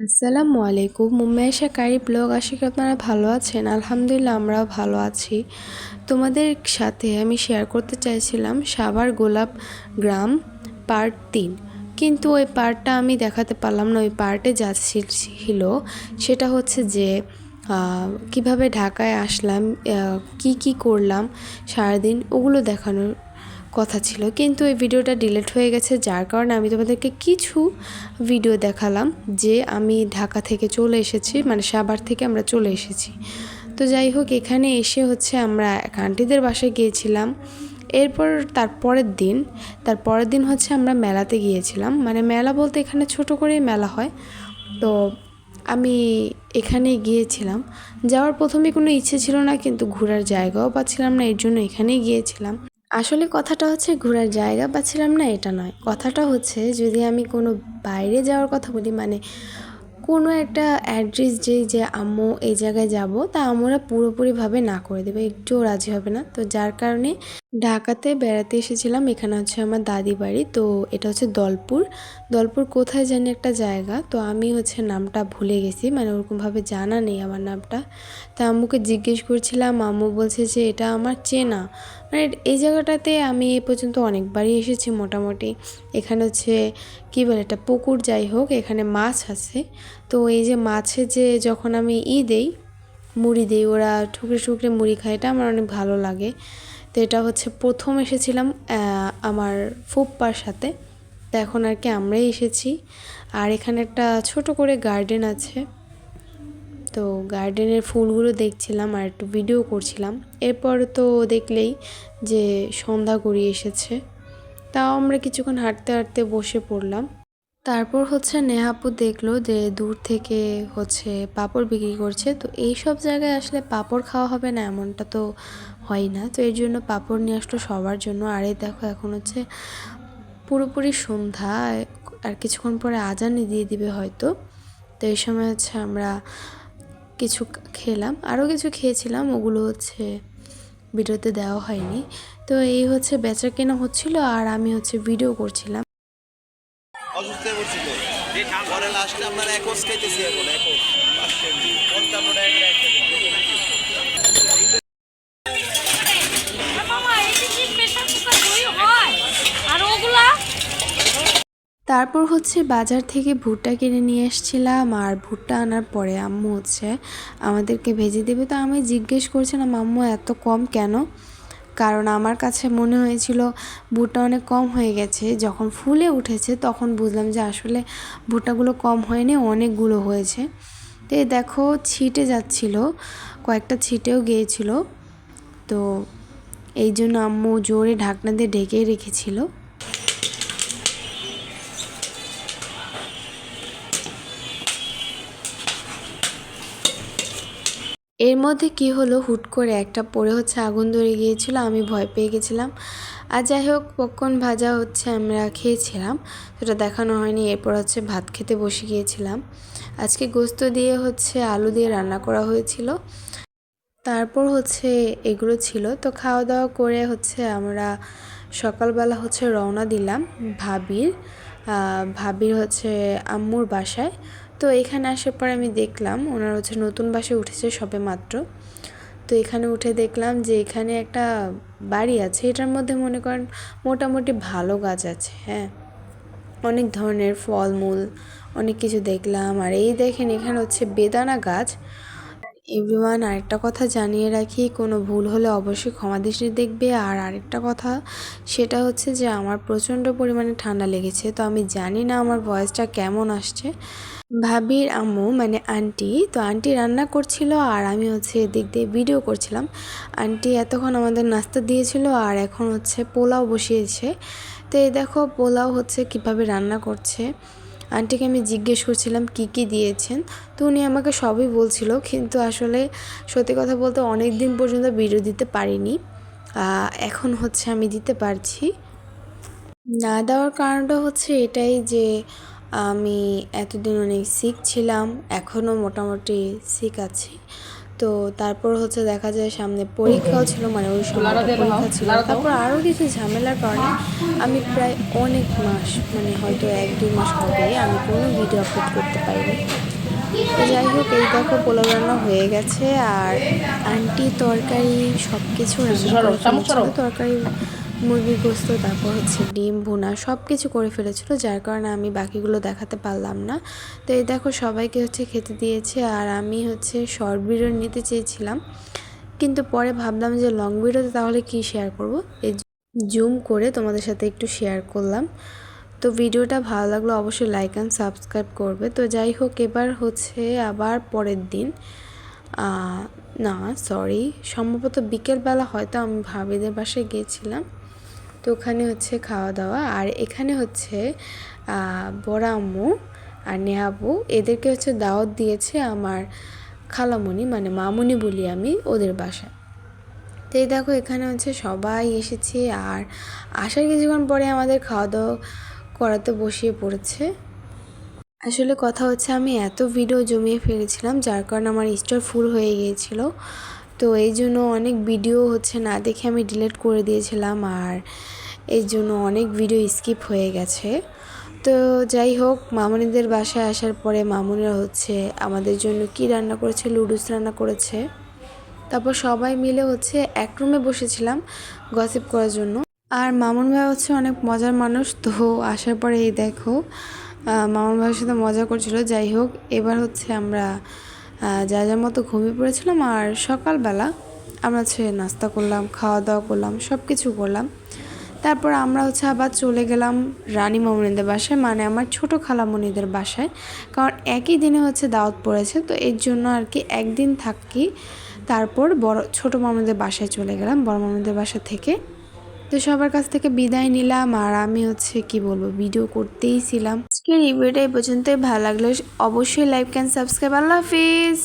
আসসালামু আলাইকুম। মুম্বাইশা কারি ব্লগ, আশা করি আপনারা ভালো আছেন। আলহামদুলিল্লাহ, আমরাও ভালো আছি। তোমাদের সাথে আমি শেয়ার করতে চাইছিলাম সাভার গোলাপ গ্রাম পার্ট তিন। কিন্তু ওই পার্টটা আমি দেখাতে পারলাম না, ওই পার্টে যা ছিল, সেটা হচ্ছে যে কীভাবে ঢাকায় আসলাম কি কি করলাম সারাদিন, ওগুলো দেখানোর কথা ছিল, কিন্তু এই ভিডিওটা ডিলিট হয়ে গেছে, যার কারণে আমি তোমাদেরকে কিছু ভিডিও দেখালাম যে আমি ঢাকা থেকে চলে এসেছি মানে সাভার থেকে আমরা চলে এসেছি। তো যাই হোক, এখানে এসে হচ্ছে আমরা এক আন্টিদের বাসায় গিয়েছিলাম। এরপর তার পরের দিন, তার পরের দিন হচ্ছে আমরা মেলাতে গিয়েছিলাম। মানে মেলা বলতে এখানে ছোট করেই মেলা হয়। তো আমি এখানে গিয়েছিলাম। যাওয়ার প্রথমে কোনো ইচ্ছে ছিল না, কিন্তু ঘোরার জায়গাও পাচ্ছিলাম না, এর জন্য এখানেই গিয়েছিলাম। আসলে কথাটা হচ্ছে ঘোরার জায়গা পাচ্ছিলাম না, এটা নয়। কথাটা হচ্ছে যদি আমি কোনো বাইরে যাওয়ার কথা বলি মানে কোনো একটা অ্যাড্রেস যেই যে আম্মু এই জায়গায় যাব, তা আমরা পুরোপুরিভাবে না করে দেবে একটুও রাজি হবে না। তো যার কারণে ঢাকাতে বেড়াতে এসেছিলাম, এখানে হচ্ছে আমার দাদি বাড়ি, তো এটা হচ্ছে দলপুর। দলপুর কোথায় জানি একটা জায়গা, তো আমি হচ্ছে নামটা ভুলে গেছি মানে ওরকমভাবে জানা নেই আমার নামটা। তা আম্মুকে জিজ্ঞেস করছিলাম, আম্মু বলছে যে এটা আমার চেনা। মানে এই জায়গাটাতে আমি এ পর্যন্ত অনেকবারই এসেছি মোটামুটি। এখানে হচ্ছে কী বলে, একটা পুকুর যাই হোক, এখানে মাছ আছে। তো এই যে মাছে যে যখন আমি ই দেই, মুড়ি দিই, ওরা ঠুকরে ঠুকরে মুড়ি খায়, এটা আমার অনেক ভালো লাগে। তো এটা হচ্ছে প্রথম এসেছিলাম আমার ফুপ্পার সাথে। তো এখন আর কি আমরাই এসেছি। আর এখানে একটা ছোট করে গার্ডেন আছে। তো গার্ডেনের ফুলগুলো দেখছিলাম আর একটু ভিডিও করছিলাম। এরপর তো দেখলেই যে সন্ধ্যা গড়িয়ে এসেছে। তাও আমরা কিছুক্ষণ হাঁটতে হাঁটতে বসে পড়লাম। তারপর হচ্ছে নেহাপু দেখল যে দূর থেকে হচ্ছে পাঁপড় বিক্রি করছে। তো এই সব জায়গায় আসলে পাঁপড় খাওয়া হবে না এমনটা তো হয় না। তো এর জন্য পাঁপড় নিয়ে আসলো সবার জন্য। আর এই দেখো এখন হচ্ছে পুরোপুরি সন্ধ্যা। আর কিছুক্ষণ পরে আজানই দিয়ে দিবে হয়তো। তো এই সময় হচ্ছে আমরা কিছু খেলাম। আরও কিছু খেয়েছিলাম, ওগুলো হচ্ছে ভিডিওতে দেওয়া হয়নি। তো এই হচ্ছে বেচা কেনা হচ্ছিল আর আমি হচ্ছে ভিডিও করছিলাম। আমরা একস এখন তারপর হচ্ছে বাজার থেকে ভুট্টা কিনে নিয়ে এসেছিলাম, আর ভুট্টা আনার পরে আম্মু হচ্ছে আমাদেরকে ভেজে দেবে। তো আমি জিজ্ঞেস করছিলাম, আম্মু, এত কম কেন? কারণ আমার কাছে মনে হয়েছিল ভুট্টা অনেক কম হয়ে গেছে। যখন ফুলে উঠেছে তখন বুঝলাম যে আসলে ভুট্টাগুলো কম হয়নি, অনেকগুলো হয়েছে। তো দেখো ছিটে যাচ্ছিল, কয়েকটা ছিটেও গিয়েছিল। তো এই জন্য আম্মু জোরে ঢাকনা দিয়ে ঢেকেই রেখেছিল। এর মধ্যে কি হলো? হুট করে একটা পড়ে হচ্ছে, আগুন ধরে গিয়েছিল, আমি ভয় পেয়ে গেছিলাম। আর যাই হোক পকন ভাজা হচ্ছে আমরা খেয়েছিলাম, সেটা দেখানো হয়নি, এরপর হচ্ছে ভাত খেতে বসে গিয়েছিলাম। আজকে গোস্ত দিয়ে হচ্ছে আলু দিয়ে রান্না করা হয়েছিল। তারপর হচ্ছে এগুলো ছিল, তো খাওয়া দাওয়া করে হচ্ছে আমরা সকালবেলা হচ্ছে রওনা দিলাম ভাবির ভাবির হচ্ছে আম্মুর বাসায়। তো এখানে আসার পর আমি দেখলাম ওনার হচ্ছে নতুন বাসে উঠেছে সবে মাত্র। তো এখানে উঠে দেখলাম যে এখানে একটা বাড়ি আছে, এটার মধ্যে মনে করেন মোটামুটি ভালো গাছ আছে হ্যাঁ। অনেক ধরনের ফলমূল, অনেক কিছু দেখলাম। আর এই দেখেন এখানে হচ্ছে বেদানা গাছ। এভরিওয়ান, আরেকটা কথা জানিয়ে রাখি, কোনো ভুল হলে অবশ্যই ক্ষমা দৃষ্টি দেখবে। আর আরেকটা কথা, সেটা হচ্ছে যে আমার প্রচণ্ড পরিমাণে ঠান্ডা লেগেছে, তো আমি জানি না আমার ভয়েসটা কেমন আসছে। ভাবির আম্মু মানে আন্টি, তো আন্টি রান্না করছিল আর আমি হচ্ছে এদিক দিয়ে ভিডিও করছিলাম। আন্টি এতক্ষণ আমাদের নাস্তা দিয়েছিল আর এখন হচ্ছে পোলাও বসিয়েছে। তো এই দেখো পোলাও হচ্ছে কীভাবে রান্না করছে। আন্টিকে আমি জিজ্ঞেস করছিলাম, কি কি দিয়েছেন? তো উনি আমাকে সবই বলছিল, কিন্তু আসলে সত্যি কথা বলতে অনেক দিন পর্যন্ত ভিডিও দিতে পারিনি। এখন হচ্ছে আমি দিতে পারছি। না দেওয়ার কারণটা হচ্ছে এটাই যে, আমি এতদিন অনেক সিক ছিলাম, এখনও মোটামুটি সিক আছি। তো তারপর হচ্ছে দেখা যায় সামনে পরীক্ষাও ছিল মানে ওই সময় পরীক্ষা ছিল। তারপর আরও কিছু ঝামেলার কারণে আমি প্রায় অনেক মাস মানে হয়তো এক দুই মাস পরে আমি কোনো ভিডিও আপলোড করতে পারিনি। তো যাই হোক এই দেখো রান্না হয়ে গেছে আর আন্টি তরকারি সব কিছু। তরকারি মুরগির গোস্ত, তারপর হচ্ছে ডিম, ভুনা সব কিছু করে ফেলেছিল, যার কারণে আমি বাকিগুলো দেখাতে পারলাম না। তো এই দেখো সবাইকে হচ্ছে খেতে দিয়েছে, আর আমি হচ্ছে শর্ট ভিডিও নিতে চেয়েছিলাম। কিন্তু পরে ভাবলাম যে লং ভিডিওতে তাহলে কি শেয়ার করব? এই জুম করে তোমাদের সাথে একটু শেয়ার করলাম। তো ভিডিওটা ভালো লাগল অবশ্যই লাইক অ্যান্ড সাবস্ক্রাইব করবে। তো যাই হোক, এবার হচ্ছে আবার পরের দিন। না সরি সম্ভবত বিকেলবেলা হয়তো আমি ভাবিদের বাসায় গিয়েছিলাম। তো ওখানে হচ্ছে খাওয়া দাওয়া। আর এখানে হচ্ছে বড় আম্মু আর নেহাবু, এদেরকে হচ্ছে দাওয়াত দিয়েছে আমার খালামণি মানে মামুনি বলি আমি ওদের বাসায়। তো এই দেখো এখানে হচ্ছে সবাই এসেছে আর আসার কিছুক্ষণ পরে আমাদের খাওয়া দাওয়া করাতে বসিয়ে পড়েছে। আসলে কথা হচ্ছে আমি এত ভিডিও জমিয়ে ফেলেছিলাম, যার কারণে আমার স্টোর ফুল হয়ে গিয়েছিল। তো এই জন্য অনেক ভিডিও হচ্ছে না দেখে আমি ডিলিট করে দিয়েছিলাম আর এই জন্য অনেক ভিডিও স্কিপ হয়ে গেছে। তো যাই হোক, মামুনিদের বাসায় আসার পরে মামুনিরা হচ্ছে আমাদের জন্য কি রান্না করেছে লুডুস রান্না করেছে। তারপর সবাই মিলে হচ্ছে এক রুমে বসেছিলাম গসিপ করার জন্য। আর মামুন ভাই হচ্ছে অনেক মজার মানুষ, তো আসার পরে এই দেখো মামুন ভাইয়ের সাথে মজা করছিল। যাই হোক, এবার হচ্ছে আমরা যা যার মতো ঘুমিয়ে পড়েছিলাম আর সকালবেলা আমরা হচ্ছে নাস্তা করলাম খাওয়া দাওয়া করলাম সব কিছু করলাম। তারপর আমরা হচ্ছে আবার চলে গেলাম রানী মামুনিদের বাসায় মানে আমার ছোট খালামণিদের বাসায়। কারণ একই দিনে হচ্ছে দাওয়াত পড়েছে, তো এর জন্য আর কি একদিন থাকি, তারপর বড়, ছোট মামুনিদের বাসায় চলে গেলাম, বড় মামুনিদের বাসা থেকে। তো সবার কাছ থেকে বিদায় নিলাম আর আমি হচ্ছে কি বলব ভিডিও করতেই ছিলাম। আজকের এই ভিডিওটা এই পর্যন্তই। ভালো লাগলে অবশ্যই লাইক ক্যান সাবস্ক্রাইব আল্লাহ হাফিজ।